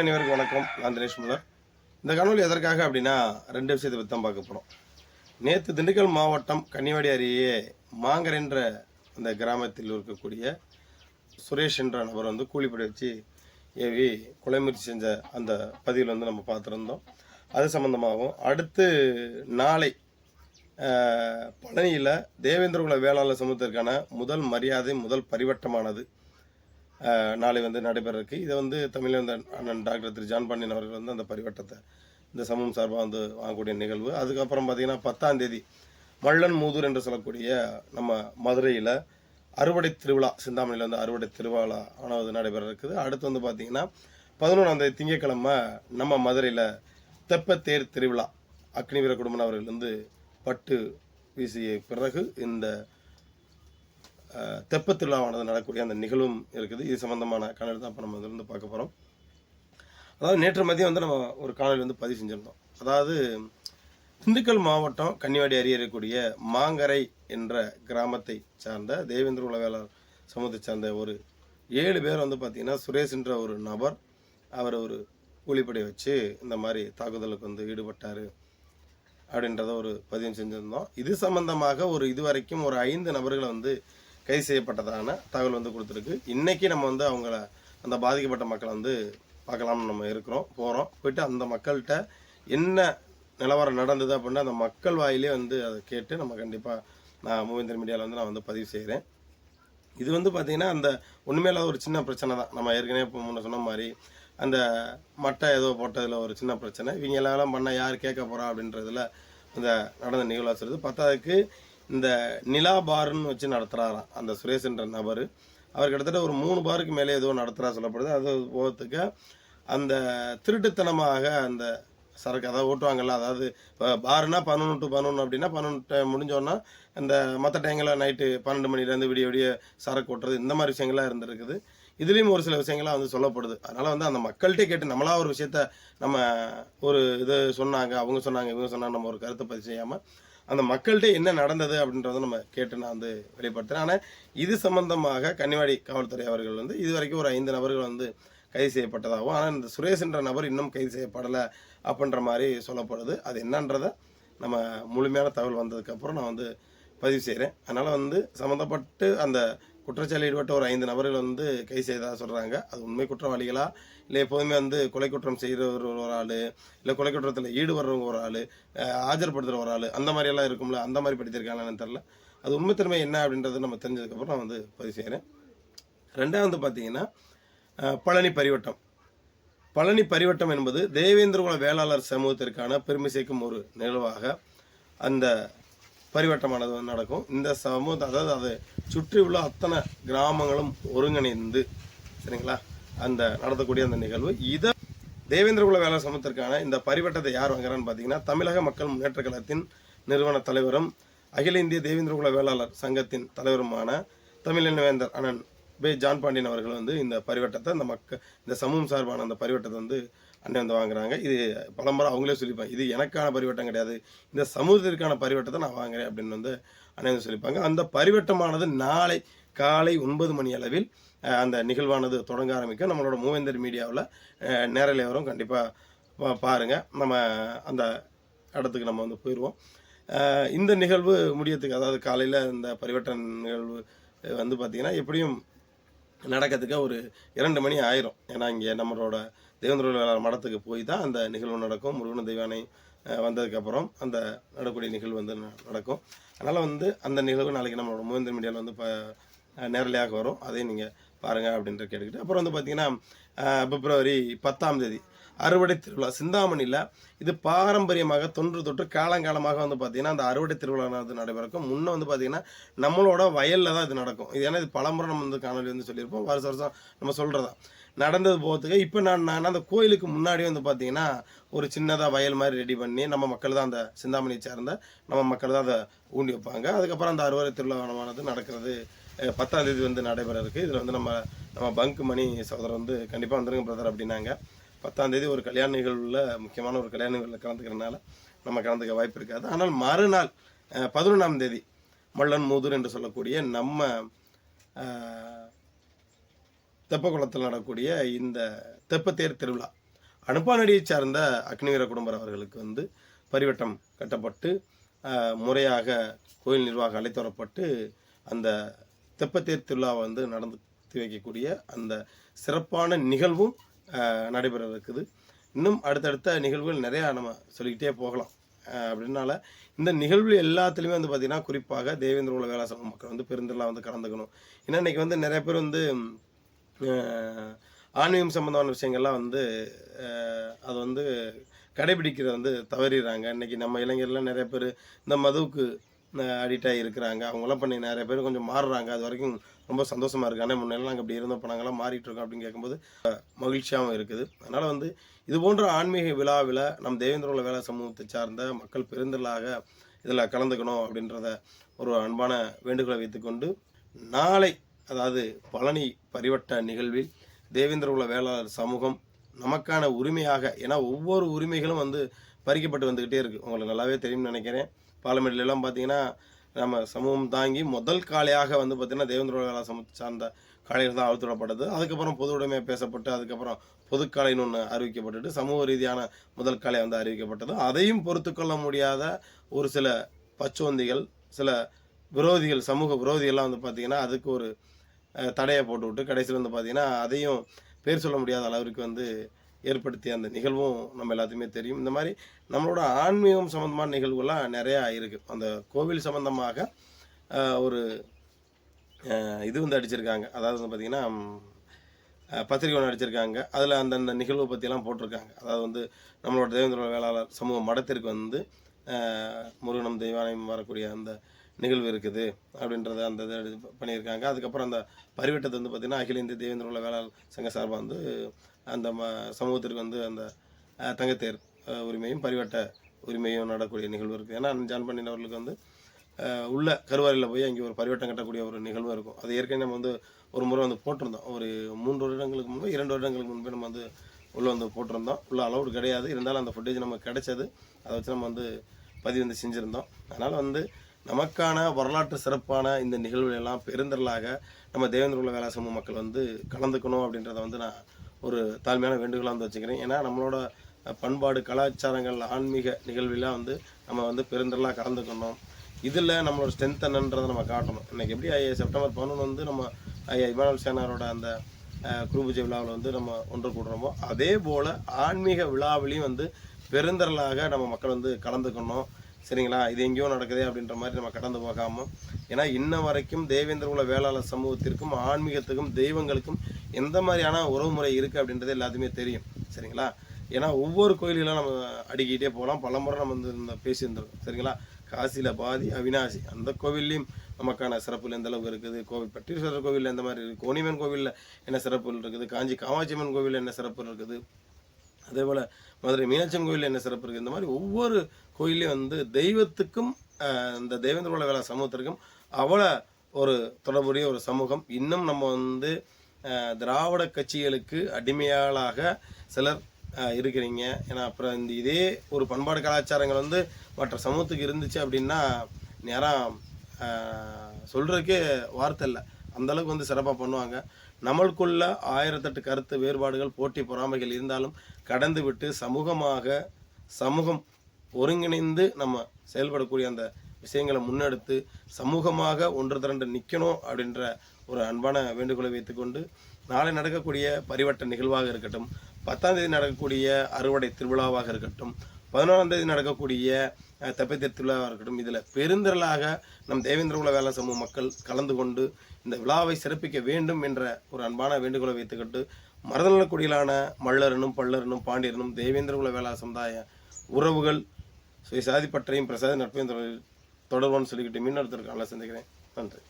மக்கள் அனைவருக்கும் வணக்கம். நான் தினேஷ் முல்லர் இந்த காணொலி எதற்காக அப்படின்னா ரெண்டு விஷயத்தை பற்றி தான் பார்க்க போகிறோம் நேற்று திண்டுக்கல் மாவட்டம் கன்னிவாடி அருகே மாங்கர் என்ற அந்த கிராமத்தில் இருக்கக்கூடிய சுரேஷ் என்ற நபர் வந்து கூலிப்படை வச்சு ஏவி கொலை முயற்சி செஞ்ச அந்த பதிவில் வந்து நம்ம பார்த்துருந்தோம். அது சம்மந்தமாகவும் அடுத்து நாளை பழனியில் தேவேந்திரகுல வேளாளர் சமூகத்திற்கான முதல் மரியாதை முதல் பரிவட்டமானது நாளை வந்து நடைபெற இருக்கு இதை வந்து தமிழக அண்ணன் டாக்டர் திரு ஜான் பாண்டியன் அவர்கள் வந்து அந்த பரிவட்டத்தை இந்த சமூகம் சார்பாக வந்து வாங்கக்கூடிய நிகழ்வு. அதுக்கப்புறம் பார்த்தீங்கன்னா பத்தாம் தேதி மள்ளன் மூதூர் என்று சொல்லக்கூடிய நம்ம மதுரையில் அறுவடை திருவிழா சிந்தாமணியில் வந்து அறுவடை திருவிழா ஆனது நடைபெற இருக்குது அடுத்து வந்து பார்த்தீங்கன்னா பதினொன்றாம் தேதி திங்கட்கிழமை நம்ம மதுரையில் தெப்பத்தேர் திருவிழா அக்னி வீர குடும்பம் அவர்கள் வந்து பட்டு வீசிய பிறகு இந்த அஹ், திருவிழாவானது நடக்கக்கூடிய அந்த நிகழ்வும் இருக்குது. இது சம்மந்தமான காணொலி தான் இப்போ நம்ம இதிலிருந்து பார்க்க போகிறோம் அதாவது நேற்று மதியம் வந்து நம்ம ஒரு காணொலி வந்து பதிவு செஞ்சுருந்தோம். அதாவது திண்டுக்கல் மாவட்டம் கன்னிவாடி அருகே இருக்கக்கூடிய மாங்கரை என்ற கிராமத்தை சார்ந்த தேவேந்திர உலவேளார் சமூகத்தை சார்ந்த ஒரு ஏழு பேர் வந்து பார்த்திங்கன்னா சுரேஷ் என்ற ஒரு நபர் அவர் ஒரு கூலிப்படை வச்சு இந்த மாதிரி தாக்குதலுக்கு வந்து ஈடுபட்டார் அப்படின்றத ஒரு பதிவு செஞ்சுருந்தோம். இது சம்பந்தமாக ஒரு இதுவரைக்கும் ஒரு ஐந்து நபர்களை வந்து கைது செய்யப்பட்டதான தகவல் வந்து கொடுத்துருக்கு. இன்னைக்கு நம்ம வந்து அவங்கள அந்த பாதிக்கப்பட்ட மக்களை வந்து பார்க்கலாம்னு நம்ம இருக்கிறோம் போகிறோம் போயிட்டு அந்த மக்கள்கிட்ட என்ன நிலவரம் நடந்தது அப்படின்னா அந்த மக்கள் வாயிலே வந்து அதை கேட்டு நம்ம கண்டிப்பாக நான் மூவேந்தர் மீடியாவில் வந்து நான் வந்து பதிவு செய்கிறேன் இது வந்து பார்த்திங்கன்னா அந்த ஒன்றுமே இல்லாத ஒரு சின்ன பிரச்சனை தான். நம்ம ஏற்கனவே இப்போ முன்ன சொன்ன மாதிரி அந்த மட்டை ஏதோ போட்டதில் ஒரு சின்ன பிரச்சனை. இவங்க எல்லாம் பண்ணால் யார் கேட்க போகிறா அப்படின்றதுல இந்த நடந்த நிகழ்வாக சொல்லுது பத்தாவதுக்கு இந்த நிலா பார்னு வச்சு நடத்துகிறாராம் அந்த சுரேஷ்ன்ற நபர். அவர் கிட்டத்தட்ட ஒரு மூணு பாருக்கு மேலே ஏதோ நடத்துகிறா சொல்லப்படுது. அது போகிறதுக்கு அந்த திருட்டுத்தனமாக அந்த சரக்கு அதாவது ஓட்டுவாங்கல்ல அதாவது இப்போ பாருனா பதினொன்று டு பதினொன்று அப்படின்னா பதினொன்று முடிஞ்சோன்னா இந்த மற்ற டைங்களில் நைட்டு பன்னெண்டு மணிலேருந்து விடிய விடிய சரக்கு ஓட்டுறது இந்த மாதிரி விஷயங்கள்லாம் இருந்திருக்குது. இதுலேயும் ஒரு சில விஷயங்கள்லாம் வந்து சொல்லப்படுது. அதனால் வந்து அந்த மக்கள்கிட்டே கேட்டு நம்மளா ஒரு விஷயத்த நம்ம ஒரு இது சொன்னாங்க அவங்க சொன்னாங்க இவங்க சொன்னாங்க நம்ம ஒரு கருத்தை பதிவு செய்யாமல் அந்த மக்கள்கிட்ட என்ன நடந்தது அப்படின்றத நம்ம கேட்டு நான் வந்து வெளிப்படுத்துகிறேன் ஆனால் இது சம்பந்தமாக கன்னிவாடி காவல்துறை அவர்கள் வந்து இது வரைக்கும் ஒரு ஐந்து நபர்கள் வந்து கைது செய்யப்பட்டதாகவும் ஆனால் இந்த சுரேஷ் என்ற நபர் இன்னும் கைது செய்யப்படலை அப்படின்ற மாதிரி சொல்லப்படுது. அது என்னன்றதை நம்ம முழுமையான தகவல் வந்ததுக்கப்புறம் நான் வந்து பதிவு செய்கிறேன் அதனால் வந்து சம்மந்தப்பட்டு அந்த குற்றச்சாலை ஈடுபட்ட ஒரு ஐந்து நபர்கள் வந்து கைது செய்ததாக சொல்கிறாங்க அது உண்மை குற்றவாளிகளா? இல்லை எப்போதுமே வந்து கொலை குற்றம் செய்கிறவர் ஒரு ஆள் இல்லை கொலை குற்றத்தில் ஈடுபடுறவங்க ஒரு ஆள் ஆஜர்படுத்துகிற ஒரு ஆள் அந்த மாதிரியெல்லாம் இருக்கும்ல? அந்த மாதிரி படித்திருக்காங்களான்னு தெரில அது உண்மைத்தன்மை என்ன அப்படின்றது நம்ம தெரிஞ்சதுக்கப்புறம் நான் வந்து பதிவு செய்கிறேன் ரெண்டாவது பார்த்தீங்கன்னா பழனி பரிவட்டம். பழனி பரிவட்டம் என்பது தேவேந்திரகுல வேளாளர் சமூகத்திற்கான பெருமை சேர்க்கும் ஒரு நிகழ்வாக அந்த பரிவட்டமானது வந்து நடக்கும். இந்த சமூகத்தை அதாவது அதை சுற்றி உள்ள அத்தனை கிராமங்களும் ஒருங்கிணைந்து சரிங்களா? அந்த நடத்தக்கூடிய அந்த நிகழ்வு. இதை தேவேந்திரகுல வேளாண் சமூகத்திற்கான இந்த பரிவட்டத்தை யார் வாங்குறான்னு பார்த்தீங்கன்னா தமிழக மக்கள் முன்னேற்ற கழகத்தின் நிறுவன தலைவரும் அகில இந்திய தேவேந்திரகுல வேளாளர் சங்கத்தின் தலைவருமான தமிழினவேந்தர் அண்ணன் பே ஜான் பாண்டியன் அவர்கள் வந்து இந்த பரிவட்டத்தை இந்த மக்க இந்த சமூகம் சார்பான அந்த பரிவட்டத்தை வந்து அண்ணன் வந்து வாங்குறாங்க. இது பலமுறை அவங்களே சொல்லிப்பாங்க இது எனக்கான பரிவட்டம் கிடையாது இந்த சமூகத்திற்கான பரிவட்டத்தை நான் வாங்குறேன் அப்படின்னு வந்து அண்ணன் வந்து சொல்லிப்பாங்க. அந்த பரிவட்டமானது நாளை காலை ஒன்பது மணி அளவில் அந்த நிகழ்வானது தொடங்க ஆரம்பிக்கும். நம்மளோட மூவேந்தர் மீடியாவில் நேரலை வரும் கண்டிப்பாக பாருங்கள் நம்ம அந்த இடத்துக்கு நம்ம வந்து போயிடுவோம் இந்த நிகழ்வு முடியத்துக்கு அதாவது காலையில் இந்த பரிவட்டன் நிகழ்வு வந்து பார்த்திங்கன்னா எப்படியும் நடக்கிறதுக்கு ஒரு இரண்டு மணி ஆயிரும். ஏன்னா இங்கே நம்மளோட தேவேந்திர மடத்துக்கு போய் தான் அந்த நிகழ்வு நடக்கும். முருகன தெய்வானை வந்ததுக்கப்புறம் அந்த நடக்கூடிய நிகழ்வு வந்து ந- நடக்கும். அதனால் வந்து அந்த நிகழ்வு நாளைக்கு நம்மளோட மூவேந்தர் மீடியாவில் வந்து இப்போ நேரலையாக வரும். அதையும் நீங்கள் பாருங்கள் அப்படின்ற கேட்டுக்கிட்டு அப்புறம் வந்து பார்த்திங்கன்னா பிப்ரவரி பத்தாம் தேதி அறுவடை திருவிழா. சிந்தாமணியில் இது பாரம்பரியமாக தொன்று தொற்று காலங்காலமாக வந்து பார்த்தீங்கன்னா அந்த அறுவடை திருவிழானது நடைபெறக்கும். முன்னே வந்து பார்த்தீங்கன்னா நம்மளோட வயலில் தான் இது நடக்கும். இது ஏன்னா இது பலமுறை நம்ம வந்து காணொலி வந்து சொல்லியிருப்போம். வருஷம் வருஷம் நம்ம சொல்கிறதா நடந்தது போகிறதுக்கு இப்போ நான் நான் அந்த கோயிலுக்கு முன்னாடி வந்து பார்த்தீங்கன்னா ஒரு சின்னதாக வயல் மாதிரி ரெடி பண்ணி நம்ம மக்கள் தான் அந்த சிந்தாமணியை சேர்ந்த நம்ம மக்கள் தான் அதை ஊண்டி வைப்பாங்க. அதுக்கப்புறம் அந்த அறுவடை திருவிழாவானது நடக்கிறது பத்தாம் தேதி வந்து நடைபெற இருக்குது இதில் வந்து நம்ம நம்ம பங்க் மணி சகோதரர் வந்து கண்டிப்பாக வந்துருங்க பிரதர் அப்படின்னாங்க. பத்தாம் தேதி ஒரு கல்யாண நிகழ்வில் முக்கியமான ஒரு கல்யாண நிகழ்வில் கலந்துக்கிறனால நம்ம கலந்துக்க வாய்ப்பு இருக்காது. ஆனால் மறுநாள் பதினொன்றாம் தேதி மல்லன் மூதூர் என்று சொல்லக்கூடிய நம்ம தெப்பக்குளத்தில் நடக்கூடிய இந்த தெப்பத்தேர் திருவிழா அனுப்பானடியை சார்ந்த அக்னிவீர குடும்பர் அவர்களுக்கு வந்து பரிவட்டம் கட்டப்பட்டு முறையாக கோயில் நிர்வாகம் அழைத்து வரப்பட்டு அந்த தெப்பத்தேர் திருவிழாவை வந்து நடந்து வைக்கக்கூடிய அந்த சிறப்பான நிகழ்வும் நடைபெற இருக்குது இன்னும் அடுத்தடுத்த நிகழ்வுகள் நிறையா நம்ம சொல்லிக்கிட்டே போகலாம். அப்படின்னால இந்த நிகழ்வு எல்லாத்துலேயுமே வந்து பார்த்திங்கன்னா குறிப்பாக தேவேந்திர உலக வேலை மக்கள் வந்து பெருந்திரளாக வந்து கலந்துக்கணும். ஏன்னா இன்னைக்கு வந்து நிறைய பேர் வந்து ஆன்மீகம் சம்மந்தமான விஷயங்கள்லாம் வந்து அது வந்து கடைபிடிக்கிறத வந்து தவறிடுறாங்க. இன்னைக்கு நம்ம இளைஞர்லாம் நிறைய பேர் இந்த மதுவுக்கு அடிக்ட் ஆகி இருக்கிறாங்க. அவங்களாம் பண்ணி நிறைய பேர் கொஞ்சம் மாறுறாங்க. அது வரைக்கும் ரொம்ப சந்தோஷமா இருக்குது ஆனால் முன்னெல்லாம் நாங்கள் அப்படி இருந்தோம் இப்போ நாங்கள்லாம் மாறிட்டு இருக்கோம் அப்படின்னு கேட்கும்போது மகிழ்ச்சியாகவும் இருக்குது. அதனால் வந்து இது போன்ற ஆன்மீக விழாவில் நம் தேவேந்திரோல வேலை சமூகத்தை சார்ந்த மக்கள் பெருந்திரளாக இதில் கலந்துக்கணும் அப்படின்றத ஒரு அன்பான வேண்டுகோளை வைத்துக்கொண்டு நாளை அதாவது பழனி பரிவட்ட நிகழ்வில் தேவேந்திர உள்ள வேளாளர் சமூகம் நமக்கான உரிமையாக ஏன்னா ஒவ்வொரு உரிமைகளும் வந்து பறிக்கப்பட்டு வந்துக்கிட்டே இருக்குது உங்களுக்கு நல்லாவே தெரியும்னு நினைக்கிறேன். பார்லிமெண்ட்ல பார்த்தீங்கன்னா நம்ம சமூகம் தாங்கி முதல் காளையாக வந்து பார்த்தீங்கன்னா தேவேந்திர உலக சமூகத்தை சார்ந்த காளைகள் தான் அழுத்தப்பட்டது அதுக்கப்புறம் பொது உடைமையாக பேசப்பட்டு அதுக்கப்புறம் பொதுக்காலைன்னு ஒன்று அறிவிக்கப்பட்டுட்டு சமூக ரீதியான முதல் காலை வந்து அறிவிக்கப்பட்டது. அதையும் பொறுத்து கொள்ள முடியாத ஒரு சில பச்சோந்திகள் சில விரோதிகள் சமூக விரோதிகள்லாம் வந்து பார்த்திங்கன்னா அதுக்கு ஒரு தடையை போட்டு விட்டு கடைசியில் வந்து பார்த்திங்கன்னா அதையும் பேர் சொல்ல முடியாத அளவிற்கு வந்து ஏற்படுத்திய அந்த நிகழ்வும் நம்ம எல்லாத்துக்குமே தெரியும். இந்த மாதிரி நம்மளோட ஆன்மீகம் சம்மந்தமான நிகழ்வுகள்லாம் நிறையா இருக்குது அந்த கோவில் சம்மந்தமாக ஒரு இது வந்து அடிச்சிருக்காங்க. அதாவது வந்து பார்த்திங்கன்னா பத்திரிகை ஒன்று அடிச்சிருக்காங்க. அதில் அந்தந்த நிகழ்வை பற்றியெல்லாம் போட்டிருக்காங்க. அதாவது வந்து நம்மளோட தேவேந்திர வேளாளர் சமூக மடத்திற்கு வந்து முருகனும் முருகனம் தெய்வாலயம் வரக்கூடிய அந்த நிகழ்வு இருக்குது அப்படின்றத அந்த இதை இது பண்ணியிருக்காங்க. அதுக்கப்புறம் அந்த பரிவட்டத்தை வந்து பார்த்திங்கன்னா அகில இந்திய தேவேந்திர உள்ள வேளாளர் சங்க சார்பாக வந்து அந்த ம சமூகத்திற்கு வந்து அந்த தங்கத்தேர் உரிமையும் பரிவட்ட உரிமையும் நடக்கூடிய நிகழ்வு இருக்குது. ஏன்னா ஜான் பண்ணினவர்களுக்கு வந்து உள்ள கருவாரியில் போய் அங்கே ஒரு பரிவட்டம் கட்டக்கூடிய ஒரு நிகழ்வு இருக்கும். அது ஏற்கனவே நம்ம வந்து ஒரு முறை வந்து போட்டிருந்தோம். ஒரு மூன்று வருடங்களுக்கு முன்பு இரண்டு வருடங்களுக்கு முன்பே நம்ம வந்து உள்ளே வந்து போட்டிருந்தோம். உள்ள அளவு கிடையாது. இருந்தாலும் அந்த ஃபுட்டேஜ் நமக்கு கிடைச்சது. அதை வச்சு நம்ம வந்து பதிவு வந்து செஞ்சுருந்தோம். அதனால் வந்து நமக்கான வரலாற்று சிறப்பான இந்த நிகழ்வுகள் எல்லாம் பெருந்திரளாக நம்ம தேவேந்திர உலக வேலை சமூக மக்கள் வந்து கலந்துக்கணும் அப்படின்றத வந்து நான் ஒரு தாழ்மையான வேண்டுகோளாக வந்து வச்சுக்கிறேன். ஏன்னா நம்மளோட பண்பாடு கலாச்சாரங்கள் ஆன்மீக நிகழ்வுலாம் வந்து நம்ம வந்து பெருந்திரளாக கலந்துக்கணும். இதில் நம்மளோட ஸ்ட்ரென்த் என்னன்றதை நம்ம காட்டணும். இன்றைக்கி எப்படி ஐயா செப்டம்பர் பதினொன்று வந்து நம்ம ஐயா இமானுவல் சேனாரோட அந்த அஹ், குரு பூஜை விழாவில் வந்து நம்ம ஒன்று கூடுறோமோ அதே போல் ஆன்மீக விழாவிலையும் வந்து பெருந்திரளாக நம்ம மக்கள் வந்து கலந்துக்கணும். சரிங்களா? இது எங்கேயோ நடக்குதே அப்படின்ற மாதிரி நம்ம கடந்து போகாமல் ஏன்னா இன்ன வரைக்கும் தேவேந்திர குல வேளாளர் சமூகத்திற்கும் ஆன்மீகத்துக்கும் தெய்வங்களுக்கும் எந்த மாதிரியான உறவுமுறை இருக்குது அப்படின்றது எல்லாத்துக்குமே தெரியும். சரிங்களா? ஏன்னா ஒவ்வொரு கோயில்களும் நம்ம அடிக்கிட்டே போகலாம். பலமுறை நம்ம வந்து இந்த பேசியிருந்திருக்கோம். சரிங்களா? காசியில் பாதி அவினாசி அந்த கோவில்லையும் நமக்கான சிறப்புகள் எந்த அளவுக்கு இருக்குது? கோவில் பட்டீஸ்வரர் கோவிலில் எந்த மாதிரி இருக்குது கோணிமன் கோவிலில் என்ன சிறப்புகள் இருக்குது? காஞ்சி காமாட்சியம்மன் கோவிலில் என்ன சிறப்பு இருக்குது? அதே போல் மதுரை மீனாட்சியம் கோயிலில் என்ன சிறப்பு இருக்குது இந்த மாதிரி ஒவ்வொரு கோயிலையும் வந்து தெய்வத்துக்கும் இந்த தெய்வேந்திர குல வேளா சமூகத்திற்கும் அவ்வளோ ஒரு தொடர்புடைய ஒரு சமூகம். இன்னும் நம்ம வந்து திராவிட கட்சிகளுக்கு அடிமையாளாக சிலர் இருக்கிறீங்க. ஏன்னா அப்புறம் இந்த இதே ஒரு பண்பாடு கலாச்சாரங்கள் வந்து மற்ற சமூகத்துக்கு இருந்துச்சு அப்படின்னா நேரம் சொல்கிறதுக்கே வார்த்தை இல்லை. அந்த அளவுக்கு வந்து சிறப்பாக பண்ணுவாங்க. நம்மளுக்குள்ள ஆயிரத்தெட்டு கருத்து வேறுபாடுகள் போட்டி பொறாமைகள் இருந்தாலும் கடந்து விட்டு சமூகமாக சமூகம் ஒருங்கிணைந்து நம்ம செயல்படக்கூடிய அந்த விஷயங்களை முன்னெடுத்து சமூகமாக ஒன்று திரண்டு நிற்கணும் அப்படின்ற ஒரு அன்பான வேண்டுகோளை வைத்துக்கொண்டு நாளை நடக்கக்கூடிய பரிவட்ட நிகழ்வாக இருக்கட்டும் பத்தாம் தேதி நடக்கக்கூடிய அறுவடை திருவிழாவாக இருக்கட்டும் பதினோராம் தேதி நடக்கக்கூடிய தப்பை தெப்பத்தேர் திருவிழாவாக இருக்கட்டும் இதில் பெருந்திரளாக நம் தேவேந்திர குல வேலை சமூக மக்கள் கலந்து கொண்டு இந்த விழாவை சிறப்பிக்க வேண்டும் என்ற ஒரு அன்பான வேண்டுகோளை வைத்துக்கிட்டு மரதநலக்குடியிலான மல்லரனும் பல்லரனும் பாண்டியரனும் தேவேந்திர குல வேளா சமுதாய உறவுகள் சுயசாதி பற்றையும் பிரசாத நட்பையும் தொடர் தொடர்பான்னு சொல்லிக்கிட்டு மீனொருத்தருக்கு நல்லா சந்திக்கிறேன் நன்றி.